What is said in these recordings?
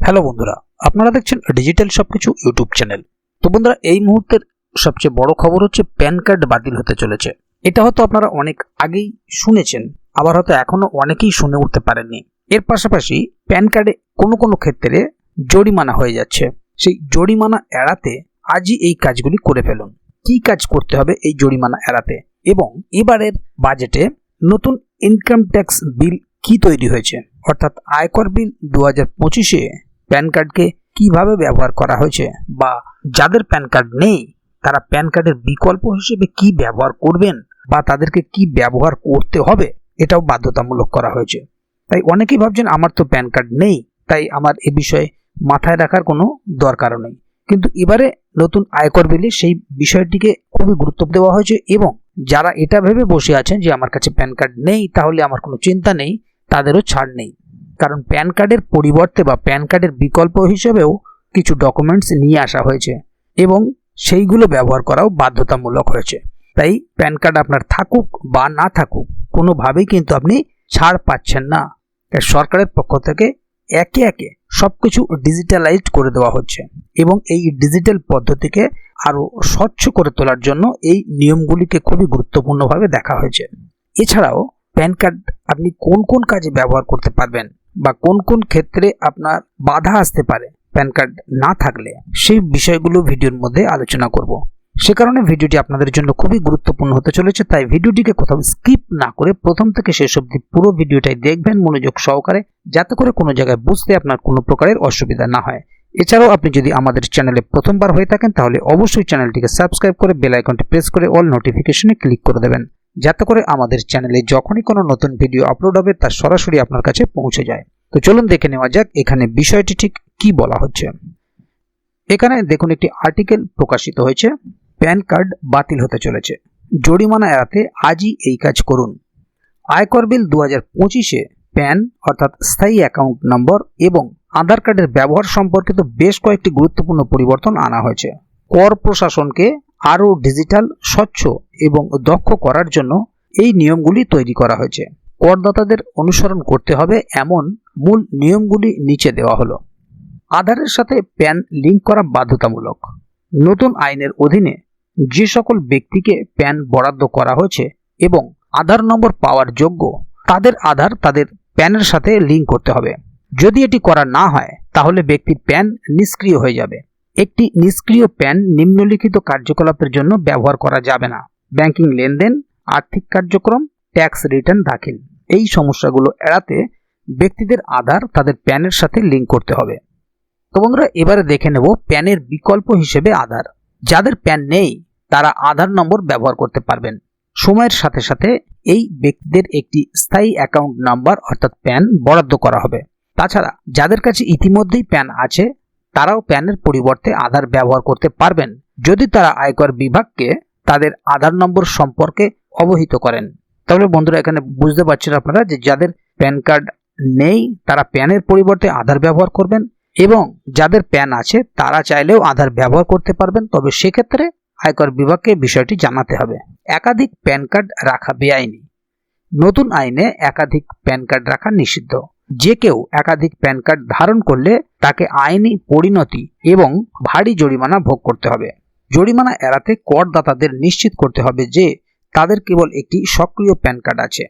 Hello বন্ধুরা, আপনারা দেখছেন ডিজিটাল সবকিছু ইউটিউব চ্যানেল। তো বন্ধুরা, এই মুহূর্তের সবচেয়ে বড় খবর হচ্ছে প্যান কার্ড বাতিল হতে চলেছে। এটা হয়তো আপনারা অনেক আগেই শুনেছেন, আবার হয়তো এখনও অনেকেই শুনে উঠতে পারেননি। এর পাশাপাশি প্যান কার্ডে কোনো কোনো ক্ষেত্রে জরিমানা হয়ে যাচ্ছে। সেই জরিমানা এড়াতে আজই এই কাজগুলি করে ফেলুন। কি কাজ করতে হবে এই জরিমানা এড়াতে? এবং এবারের বাজেটে নতুন ইনকাম ট্যাক্স বিল কি তৈরি হয়েছে? অর্থাৎ আয়কর বিল দু হাজার পঁচিশে প্যান কার্ডকে কীভাবে ব্যবহার করা হয়েছে বা যাদের প্যান কার্ড নেই, তারা প্যান কার্ডের বিকল্প হিসেবে কি ব্যবহার করবেন বা তাদেরকে কি ব্যবহার করতে হবে, এটাও বাধ্যতামূলক করা হয়েছে। তাই অনেকেই ভাবছেন, আমার তো প্যান কার্ড নেই, তাই আমার এ বিষয়ে মাথায় রাখার কোনো দরকারও নেই। কিন্তু এবারে নতুন আয়কর বিলে সেই বিষয়টিকে খুবই গুরুত্ব দেওয়া হয়েছে এবং যারা এটা ভেবে বসে আছেন যে আমার কাছে প্যান কার্ড নেই, তাহলে আমার কোনো চিন্তা নেই, তাদেরও ছাড় নেই। কারণ প্যান কার্ডের পরিবর্তে বা প্যান কার্ডের বিকল্প হিসেবেও কিছু ডকুমেন্টস নিয়ে আসা হয়েছে এবং সেইগুলো ব্যবহার করাও বাধ্যতামূলক হয়েছে। তাই প্যান কার্ড আপনার থাকুক বা না থাকুক, কোনোভাবেই কিন্তু আপনি ছাড় পাচ্ছেন না। তাই সরকারের পক্ষ থেকে একে একে সব কিছু ডিজিটালাইজড করে দেওয়া হচ্ছে এবং এই ডিজিটাল পদ্ধতিকে আরও স্বচ্ছ করে তোলার জন্য এই নিয়মগুলিকে খুবই গুরুত্বপূর্ণভাবে দেখা হয়েছে। এছাড়াও, প্যান কার্ড আপনি কোন কোন কাজে ব্যবহার করতে পারবেন? বা কোন কোন ক্ষেত্রে আপনার বাধা আসতে পারে প্যান কার্ড না থাকলে, সেই বিষয়গুলো ভিডিওর মধ্যে আলোচনা করব। সে কারণে ভিডিওটি আপনাদের জন্য খুবই গুরুত্বপূর্ণ হতে চলেছে, তাই ভিডিওটিকে কোথাও স্কিপ না করে প্রথম থেকে শেষ অবধি পুরো ভিডিওটাই দেখবেন মনোযোগ সহকারে, যাতে করে কোনো জায়গায় বুঝতে আপনার কোনো প্রকারের অসুবিধা না হয়। এছাড়াও আপনি যদি আমাদের চ্যানেলে প্রথমবার হয়ে থাকেন, তাহলে অবশ্যই চ্যানেলটিকে সাবস্ক্রাইব করে বেল আইকনটি প্রেস করে অল নোটিফিকেশনে ক্লিক করে দেবেন, যাতে করে আমাদের চ্যানেলে যখনই কোনো নতুন ভিডিও আপলোড হবে, তা সরাসরি আপনার কাছে পৌঁছে যায়। তো চলুন দেখে নেওয়া যাক এখানে বিষয়টি ঠিক কি বলা হচ্ছে। এখানে দেখুন, একটি আর্টিকেল প্রকাশিত হয়েছে, প্যান কার্ড বাতিল হতে চলেছে। জরিমানা এড়াতে আজই এই কাজ করুন। আয়কর বিল দু হাজার পঁচিশে প্যান, অর্থাৎ স্থায়ী অ্যাকাউন্ট নম্বর এবং আধার কার্ডের ব্যবহার সম্পর্কিত বেশ কয়েকটি গুরুত্বপূর্ণ পরিবর্তন আনা হয়েছে। কর প্রশাসনকে আরও ডিজিটাল, স্বচ্ছ এবং দক্ষ করার জন্য এই নিয়মগুলি তৈরি করা হয়েছে। করদাতাদের অনুসরণ করতে হবে এমন মূল নিয়মগুলি নিচে দেওয়া হলো। আধারের সাথে প্যান লিঙ্ক করা বাধ্যতামূলক। নতুন আইনের অধীনে যে সকল ব্যক্তিকে প্যান বরাদ্দ করা হয়েছে এবং আধার নম্বর পাওয়ার যোগ্য, তাদের আধার তাদের প্যানের সাথে লিঙ্ক করতে হবে। যদি এটি করা না হয়, তাহলে ব্যক্তির প্যান নিষ্ক্রিয় হয়ে যাবে। একটি নিষ্ক্রিয় প্যান নিম্নলিখিত কার্যকলাপের জন্য ব্যবহার করা যাবে না। ব্যাংকিং লেনদেন, আর্থিক কার্যক্রম, ট্যাক্স রিটার্ন দাখিল। এই সমস্যাগুলো এড়াতে ব্যক্তিদের আধার তাদের প্যানের সাথে লিঙ্ক করতে হবে। তো বন্ধুরা, এবারে দেখে নেব প্যানের বিকল্প হিসেবে আধার। যাদের প্যান নেই, তারা আধার নম্বর ব্যবহার করতে পারবেন। সময়ের সাথে সাথে এই ব্যক্তিদের একটি স্থায়ী অ্যাকাউন্ট নাম্বার, অর্থাৎ প্যান, বরাদ্দ করা হবে। তাছাড়া যাদের কাছে ইতিমধ্যেই প্যান আছে, তারাও প্যানের পরিবর্তে আধার ব্যবহার করতে পারবেন যদি তারা আয়কর বিভাগকে তাদের আধার নম্বর সম্পর্কে অবহিত করেন। তাহলে বন্ধুরা, এখানে বুঝতে পারছেন আপনারা যে যাদের প্যান কার্ড নেই, তারা প্যানের পরিবর্তে আধার ব্যবহার করবেন এবং যাদের প্যান আছে, তারা চাইলেও আধার ব্যবহার করতে পারবেন। তবে সেক্ষেত্রে আয়কর বিভাগকে বিষয়টি জানাতে হবে। একাধিক প্যান কার্ড রাখা বেআইনি। নতুন আইনে একাধিক প্যান কার্ড রাখা নিষিদ্ধ। যে কেউ একাধিক প্যান কার্ড ধারণ করলে তাকে আইনি পরিণতি এবং ভারী জরিমানা ভোগ করতে হবে। জরিমানা এড়াতে করদাতাদের নিশ্চিত করতে হবে যে তাদের কেবল একটি সক্রিয় প্যান কার্ড আছে।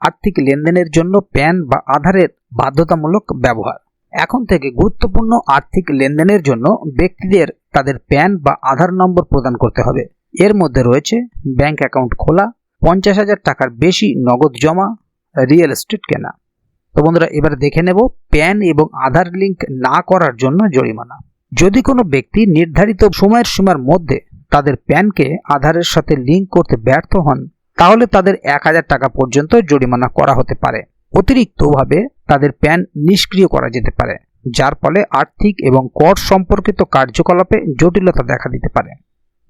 আর্থিক লেনদেনের জন্য প্যান বা আধারের বাধ্যতামূলক ব্যবহার। এখন থেকে গুরুত্বপূর্ণ আর্থিক লেনদেনের জন্য ব্যক্তিদের তাদের প্যান বা আধার নম্বর প্রদান করতে হবে। এর মধ্যে রয়েছে ব্যাংক অ্যাকাউন্ট খোলা, পঞ্চাশ হাজার টাকার বেশি নগদ জমা, রিয়েল এস্টেট কেনা। তো বন্ধুরা, এবার দেখে নেব প্যান এবং আধার লিঙ্ক না করার জন্য জরিমানা। যদি কোনো ব্যক্তি নির্ধারিত সময়ের সীমার মধ্যে তাদের প্যানকে আধারের সাথে লিঙ্ক করতে ব্যর্থ হন, তাহলে তাদের এক হাজার টাকা পর্যন্ত জরিমানা করা হতে পারে। অতিরিক্তভাবে তাদের প্যান নিষ্ক্রিয় করা যেতে পারে, যার ফলে আর্থিক এবং কর সম্পর্কিত কার্যকলাপে জটিলতা দেখা দিতে পারে।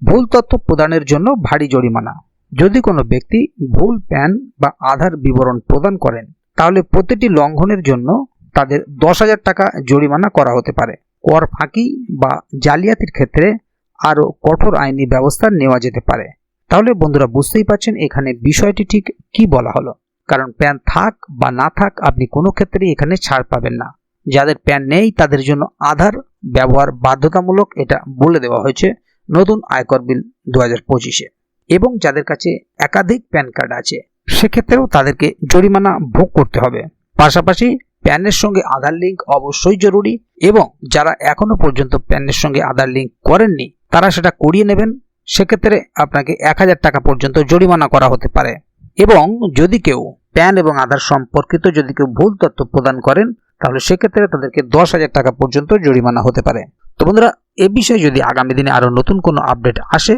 ভুল তথ্য প্রদানের জন্য ভারী জরিমানা। যদি কোনো ব্যক্তি ভুল প্যান বা আধার বিবরণ প্রদান করেন তাহলে প্রতিটি লঙ্ঘনের জন্য তাদের দশ হাজার টাকা জরিমানা করা হতে পারে। কর ফাঁকি বা জালিয়াতির ক্ষেত্রে আরও কঠোর আইনি ব্যবস্থা নেওয়া যেতে পারে। তাহলে বন্ধুরা বুঝতেই পারছেন এখানে বিষয়টি ঠিক কি বলা হলো। কারণ প্যান থাক বা না থাক আপনি কোনো ক্ষেত্রেই এখানে ছাড় পাবেন না। যাদের প্যান নেই তাদের জন্য আধার ব্যবহার বাধ্যতামূলক এটা বলে দেওয়া হয়েছে নতুন আয়কর বিল দু হাজার পঁচিশে। এবং যাদের কাছে একাধিক প্যান কার্ড আছে সেক্ষেত্রেও তাদেরকে জরিমানা ভোগ করতে হবে। পাশাপাশি প্যানের সঙ্গে আধার লিঙ্ক অবশ্যই জরুরি এবং যারা এখনও পর্যন্ত প্যানের সঙ্গে আধার লিঙ্ক করেননি, তারা সেটা করিয়ে নেবেন। সেক্ষেত্রে আপনাকে এক হাজার টাকা পর্যন্ত জরিমানা করা হতে পারে। এবং যদি কেউ প্যান এবং আধার সম্পর্কিত যদি কেউ ভুল তথ্য প্রদান করেন, তাহলে সেক্ষেত্রে তাদেরকে দশ হাজার টাকা পর্যন্ত জরিমানা হতে পারে। তো বন্ধুরা, এ বিষয়ে যদি আগামী দিনে আরও নতুন কোনো আপডেট আসে